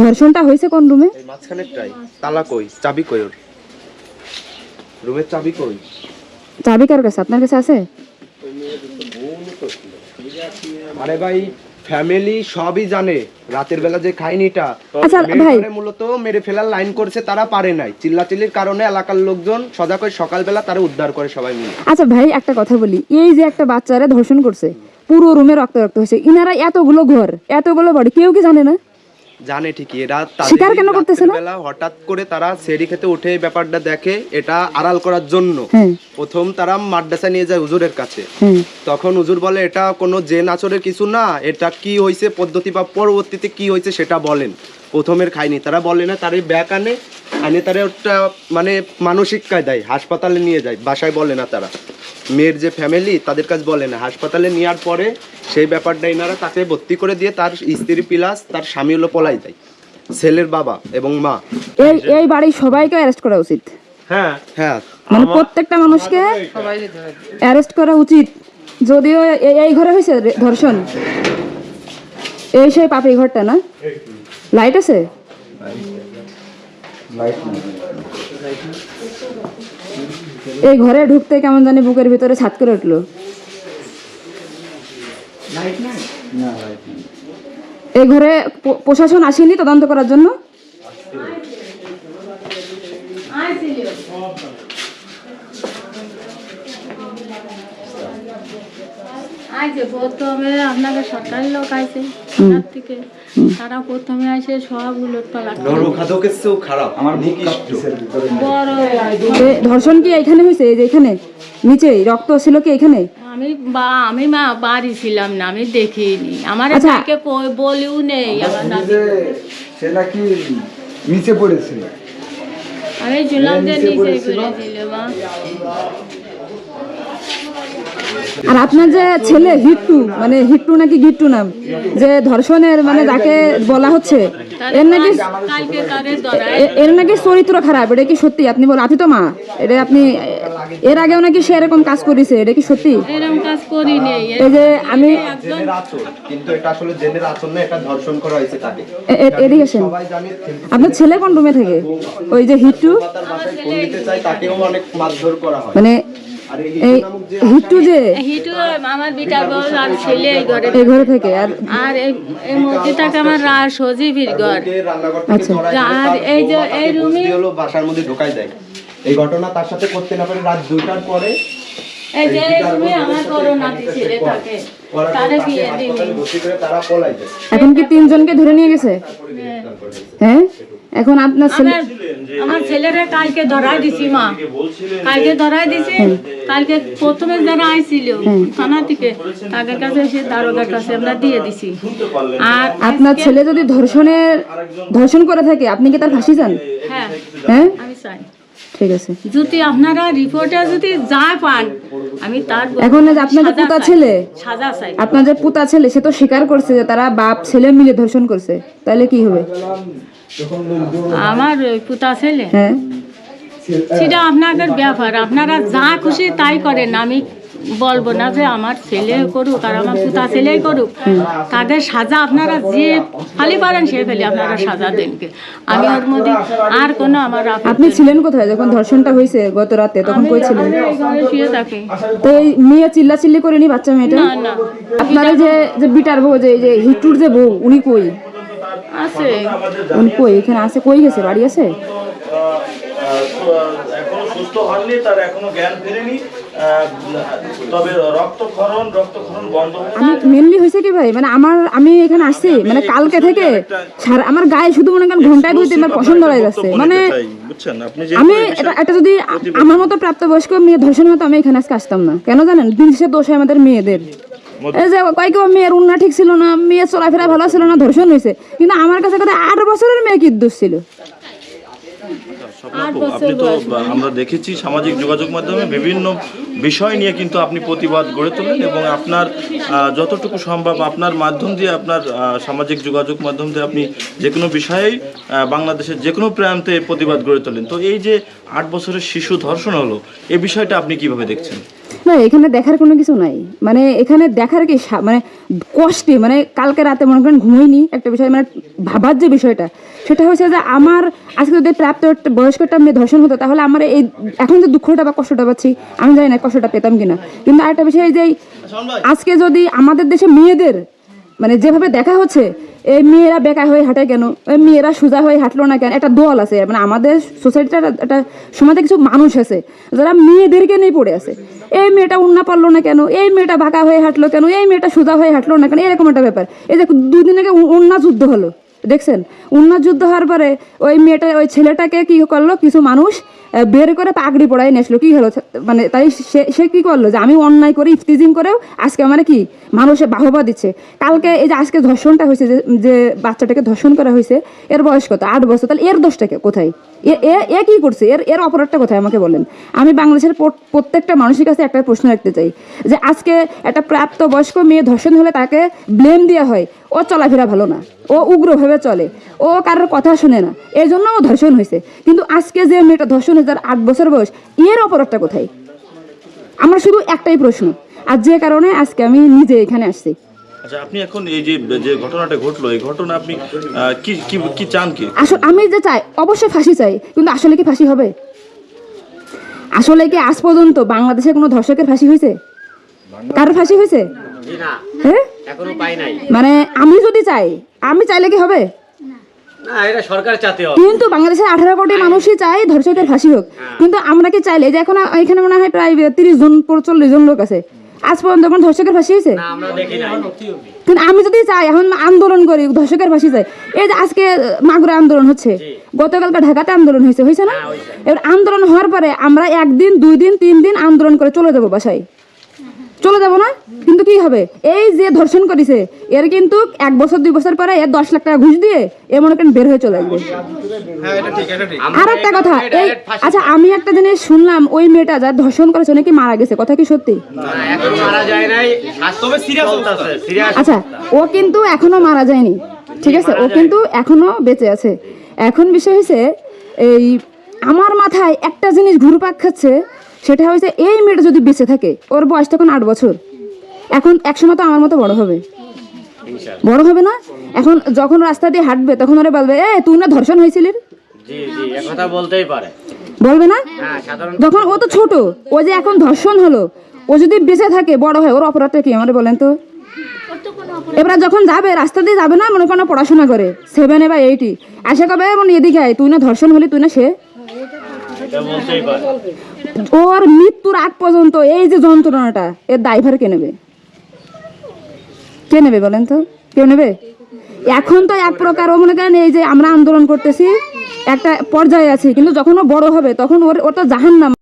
ধর্ষণটা হয়েছে কোন রুমে? মাঝখানেরটাই। তালা কই? চাবি কই ওর? রুমের চাবি কই? চাবি কার কাছে? আপনার কাছে আছে? আরে ভাই ফ্যামিলি সবই জানে। রাতের বেলা যে খাইনিটা আচ্ছা, মূলত মেরে ফেলার লাইন করছে তারা পারে নাই। চিল্লাচিল্লির কারণে এলাকার লোকজন সজাগ হয়ে সকালবেলা তারা উদ্ধার করে সবাই মিলে। আচ্ছা ভাই একটা কথা বলি। এই যে একটা বাচ্চারা ধর্ষণ করছে পুরো রুমে রক্ত রক্ত হয়েছে। ইনারা এতগুলো ঘর এতগুলো বাড়ি কেউ কি জানে না? জানে ঠিকই এরা স্বীকার কেন করতেছে না? বেলা হঠাৎ করে তারা সেরি খেতে উঠে ব্যাপারটা দেখে এটা আড়াল করার জন্য। প্রথম তারা মাদ্রাসা নিয়ে যায় হুজুরের কাছে। তখন হুজুর বলে এটা কোনো যে নাচরের কিছু না এটা কি হয়েছে পদ্ধতি বা পরবর্তীতে কি হয়েছে সেটা বলেন। প্রথমের খায়নি তারা বলে না তার ব্যাক আনে আনে তারা ওটা মানে মানসিক কায় দেয় হাসপাতালে নিয়ে যায় বাসায় বলে না তারা। মেয়ের যে ফ্যামিলি তাদের কাছে বলে না। হাসপাতালে নেওয়ার পরে সেই ব্যাপারটা এনারা তাকে ভর্তি করে দিয়ে তার স্ত্রী প্লাস তার স্বামী হলো পলাই দেয় ছেলের বাবা এবং মা। এই এই বাড়ির সবাইকে অ্যারেস্ট করা উচিত। হ্যাঁ। হ্যাঁ। মানে প্রত্যেকটা মানুষকে অ্যারেস্ট করা উচিত। যদিও এই এই ঘরে হয়েছে রে- ধর্ষণ। এই সেই পাপি ঘরটা না? লাইট আছে? এই ঘরে ঢুকতে কেমন জানি বুকের ভিতরে ছাদ করে উঠল। এই ঘরে প্রশাসন আসেনি তদন্ত করার জন্য? আইছে প্রথমে আপনাকে সরকারি লোক আইছে থানার থেকে তারা প্রথমে আসে সব উলট পালাট। নরখাদকের চেয়েও খারাপ আমার নিকৃষ্ট বড়। ধর্ষণ কি এখানে হয়েছে এই যে এখানে? নিচে রক্ত ছিল কি এখানে? আমি বা আমি মা বাড়ি ছিলাম না আমি দেখিনি। আমার আচ্ছা। তাকে কই- বলিও নেই আমার নাতি। সে নাকি নিচে পড়েছিল। আমি ছিলাম যে নিচে পড়েছিল মা। আর আপনার যে ছেলে হিট্টু মানে হিট্টু নাকি গিট্টু নাম যে ধর্ষণের মানে যাকে বলা হচ্ছে এর নাকি এর নাকি চরিত্র খারাপ এটা কি সত্যি? আপনি বলেন আপনি তো মা এটা আপনি এর আগেও নাকি সে এরকম কাজ করেছে এটা কি সত্যি? এরকম কাজ করি এই যে আমি জেনের কিন্তু এটা আসলে জেনের আচর না এটা ধর্ষণ করা হয়েছে তাকে এ- এ- এদিকে আসেন। সবাই জানে কিন্তু আপনার ছেলে কোন রুমে থাকে? ওই যে হিট্টু হয় মানে হিটু যে হিটু আমার বিটা বউ আর ছেলে এই ঘরে। এই ঘরে থেকে আর আর এই এই মসজিদটাকে আমার রা সজীবীর ঘর। আসামিকে রান্নাঘর থেকে আচ্ছা। আর এই যে এই রুমে- হলো বাসার মধ্যে ঢোকাই দেয়। এই ঘটনা তার সাথে করতে না পারে রাত দুইটার পরে এই যে রুমে আমার বড় ছেলে থাকে। তারে বিয়ে দিই হাসপাতালে ভর্তি করে তারা পলাই দেয়। এখন কি তিনজনকে ধরে নিয়ে গেছে? হ্যাঁ? এখন আপনার ছেলে আমার ছেলেরে কালকে ধরাই দিছি মা। কালকে ধরাই দিছি কালকে প্রথমে যারা আইছিল থানা থেকে তাদের কাছে সে দারোগার কাছে আমরা দিয়ে দিছি। আর আপনার ছেলে যদি ধর্ষণের ধর্ষণ করে থাকে আপনি কি তার ফাঁসি চান? হ্যাঁ হ্যাঁ? আমি চাই। ঠিক আছে। যদি আপনারা রিপোর্টে যদি যা পান আমি তার এখন যে আপনার যে পুতা ছেলে সাজা চাই। আপনার যে পুতা ছেলে সে তো স্বীকার করছে যে তারা বাপ ছেলে মিলে ধর্ষণ করছে। তাহলে কি হবে? আমার ওই পুতা ছেলে। হ্যাঁ। সেটা আপনাদের ব্যাপার। আপনারা যা খুশি তাই করেন। আমি বলব না যে আমার ছেলে করুক আর আমার পুতা ছেলেই করুক। তাদের সাজা আপনারা যে ফালি পারেন সে ফেলে আপনারা সাজা দেনকে আমি ওর মধ্যে আর কোনো আমার আপনি ছিলেন কোথায়? যখন ধর্ষণটা হয়েছে গত রাতে তখন কই ছিলেন? শুয়ে থাকি। তো এই মেয়ে চিল্লা চিল্লি করেনি বাচ্চা মেয়েটা? না না। আপনার যে যে বিটার বউ যে এই যে হিটুর যে বউ উনি কই? আছে। কই? এখানে আছে? কই গেছে? বাড়ি আছে? এখনও সুস্থ হননি তার এখনও জ্ঞান ফেরেনি। তবে রক্তক্ষরণ রক্তক্ষরণ বন্ধ আমি মেনলি হয়েছে কি ভাই? মানে আমার আমি এখানে আসছি মানে কালকে থেকে সারা আমার গায়ে শুধু মনে করেন ঘন্টায় দুই তিনবার পছন্দ হয়ে যাচ্ছে। মানে আমি এটা একটা যদি আমার মতো প্রাপ্তবয়স্ক মেয়ে ধর্ষণ হতো আমি এখানে আজকে আসতাম না। কেন জানেন? দিন শেষে দোষ হয় আমাদের মেয়েদের। এই যে কয়েক মেয়ের উন্না ঠিক ছিল না মেয়ের চলাফেরা ভালো ছিল না ধর্ষণ হয়েছে। কিন্তু আমার কাছে কথা আট বছরের মেয়ে কি দোষ ছিল? আপনি তো আমরা দেখেছি সামাজিক যোগাযোগ মাধ্যমে বিভিন্ন বিষয় নিয়ে কিন্তু আপনি প্রতিবাদ গড়ে তোলেন এবং আপনার যতটুকু সম্ভব আপনার মাধ্যম দিয়ে আপনার সামাজিক যোগাযোগ মাধ্যম দিয়ে আপনি যে কোনো বিষয়েই বাংলাদেশের যে কোনো প্রান্তে প্রতিবাদ গড়ে তোলেন। তো এই যে আট বছরের শিশু ধর্ষণ হলো এই বিষয়টা আপনি কীভাবে দেখছেন? না এখানে দেখার কোনো কিছু নাই। মানে এখানে দেখার কি মানে কষ্টে মানে কালকে রাতে মনে করেন ঘুমোইনি একটা বিষয় মানে ভাবার যে বিষয়টা সেটা হচ্ছে যে আমার আজকে যদি প্রাপ্ত একটা বয়স্ক একটা মেয়ে ধর্ষণ হতো তাহলে আমার এই এখন যে দুঃখটা বা কষ্টটা পাচ্ছি আমি জানি না কষ্টটা পেতাম কিনা। কিন্তু আরেকটা বিষয় এই যে আজকে যদি আমাদের দেশে মেয়েদের মানে যেভাবে দেখা হচ্ছে, এই মেয়েরা বেকার হয়ে হাঁটে কেন? এই মেয়েরা সোজা হয়ে হাঁটলো না কেন? একটা দল আছে মানে আমাদের সোসাইটিটা একটা সমাজে কিছু মানুষ আছে, যারা মেয়েদেরকে নিয়ে পড়ে আছে। এই মেয়েটা উন্না পারল না কেন? এই মেয়েটা বাঁকা হয়ে হাঁটলো কেন? এই মেয়েটা সোজা হয়ে হাঁটলো না কেন? এরকম একটা ব্যাপার। এই যে দুদিন আগে উন্না যুদ্ধ হলো, দেখছেন? উন্না যুদ্ধ হওয়ার পরে ওই মেয়েটা, ওই ছেলেটাকে কি করল? কিছু মানুষ বের করে পাগড়ি পড়ায় নিয়ে আসলো। কি হলো? মানে তাই সে সে কী করল? যে আমি অন্যায় করে ইফতিজিং করেও আজকে মানে কি মানুষে বাহবা দিচ্ছে। কালকে এই যে আজকে ধর্ষণটা হয়েছে, যে যে বাচ্চাটাকে ধর্ষণ করা হয়েছে, এর বয়স কত? আট বছর। তাহলে এর দোষটাকে কোথায়? এ, এ- কি করছে? এর এর অপরাধটা কোথায়? আমাকে বলেন। আমি বাংলাদেশের প্রত্যেকটা মানুষের কাছে একটা প্রশ্ন রাখতে চাই। যে আজকে একটা প্রাপ্ত বয়স্ক মেয়ে ধর্ষণ হলে তাকে ব্লেম দেওয়া হয়। ও চলাফেরা ভালো না। ও উগ্রভাবে চলে। ও কারোর কথা শুনে না। এই জন্য ও ধর্ষণ হয়েছে। কিন্তু আজকে যে মেয়েটা ধর্ষণ হয়েছে, তার আট বছর বয়স, এর অপরাধটা কোথায়? আমার শুধু একটাই প্রশ্ন। আর যে কারণে আজকে আমি নিজে এখানে আসছি। আচ্ছা আপনি এখন এই যে যে ঘটনাটা ঘটলো এই ঘটনা আপনি কি কি কি চান কি? আসলে আমি যে চাই অবশ্যই ফাঁসি চাই কিন্তু আসলে কি ফাঁসি হবে? আসলে কি আজ পর্যন্ত বাংলাদেশে কোনো ধর্ষকের ফাঁসি হয়েছে? কারোর ফাঁসি হয়েছে? হ্যাঁ? এখনও পাই নাই। মানে আমি যদি চাই আমি চাইলে কি হবে? না এটা সরকার চাতে হবে। কিন্তু বাংলাদেশের আঠারো কোটি মানুষই চায় ধর্ষকের ফাঁসি হোক। কিন্তু আমরা কি চাইলে? যে এখন এখানে মনে হয় প্রায় তিরিশ জন চল্লিশ জন লোক আছে। আজ পর্যন্ত এখন ধর্ষকের ফাঁসি হয়েছে? কিন্তু আমি যদি চাই এখন আন্দোলন করি ধর্ষকের ফাঁসি চাই এই যে আজকে মাগুরা আন্দোলন হচ্ছে গতকালকে ঢাকাতে আন্দোলন হয়েছে হয়েছে না? এবার আন্দোলন হওয়ার পরে আমরা একদিন দুই দিন তিন দিন আন্দোলন করে চলে যাব বাসায়। চলে যাব না? কিন্তু কি হবে? এই যে ধর্ষণ করেছে এর কিন্তু এক বছর দুই বছর পরে এর দশ লাখ টাকা ঘুষ দিয়ে এ মনে করেন বের হয়ে চলে আসবে। আর একটা কথা এই আচ্ছা আমি একটা জিনিস শুনলাম ওই মেয়েটা যার ধর্ষণ করেছে নাকি মারা গেছে? কথা কি সত্যি? আচ্ছা ও কিন্তু এখনও মারা যায়নি ঠিক আছে? ও কিন্তু এখনও বেঁচে আছে। এখন বিষয় হয়েছে এই আমার মাথায় একটা জিনিস ঘুরপাক খাচ্ছে সেটা হয়েছে এই মেয়েটা যদি বেঁচে থাকে ওর বয়স তখন আট বছর। এখন একসময় তো আমার মতো বড় হবে। বড় হবে না? এখন যখন রাস্তা দিয়ে হাঁটবে তখন ওরা বলবে এ তুই না ধর্ষণ হয়েছিলি বলবে না? হ্যাঁ যখন ও তো ছোট ও যে এখন ধর্ষণ হলো ও যদি বেঁচে থাকে বড় হয় ওর অপরাধটা কি? আমাদের বলেন তো। এবার যখন যাবে রাস্তা দিয়ে যাবে না মনে কোনো পড়াশোনা করে সেভেনে বা এইটি আশা কবে? মনে এদিকে তুই না ধর্ষণ হলি তুই না সে? ওর মৃত্যুর আগ পর্যন্ত এই যে যন্ত্রণাটা, এর ড্রাইভার কে নেবে? কে নেবে বলেন তো? কেউ নেবে? এখন তো এক প্রকার মনে করেন এই যে আমরা আন্দোলন করতেছি, একটা পর্যায়ে আছি, কিন্তু যখন ও বড় হবে তখন ওর ওর তো জাহান্নাম।